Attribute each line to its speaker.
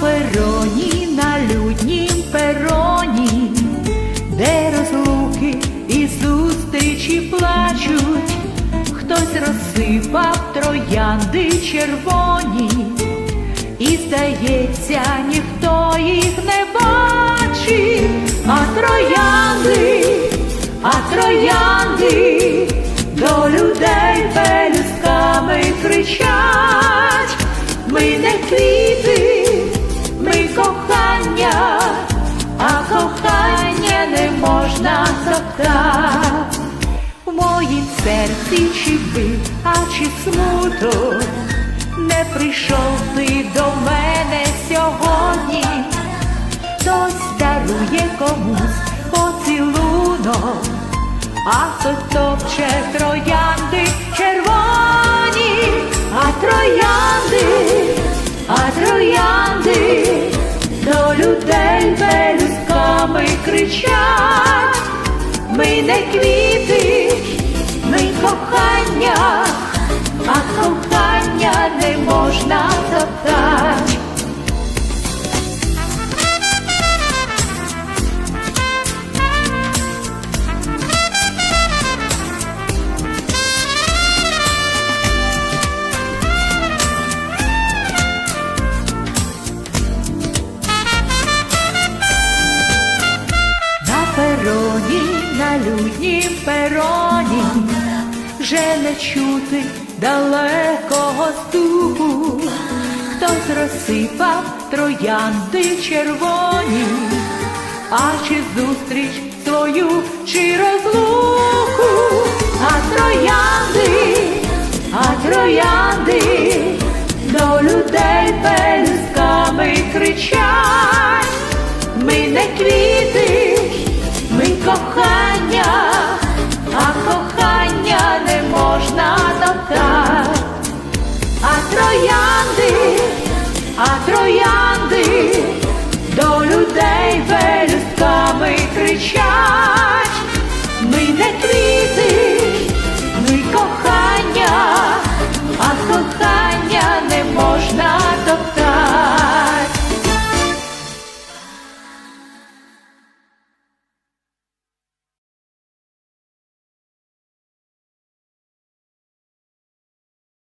Speaker 1: пероні, на люднім пероні, де розлуки і зустрічі плачуть, хтось розсипав троянди червоні, і, здається, ніхто їх не бачив, а троянди, а троянди. Чи бив, а чи смуток? Не прийшов ти до мене сьогодні, хтось дарує комусь поцілунок, а хтось топче троянди червоні, а троянди, а троянди до людей пелюстками кричать. Ми не квіти, кохання, а кохання не можна топтати. На люднім пероні, вже не чути далекого стуку, хтось розсипав троянди червоні, а чи зустріч свою, чи розлуку, а троянди, а троянди до людей пелюсками кричать.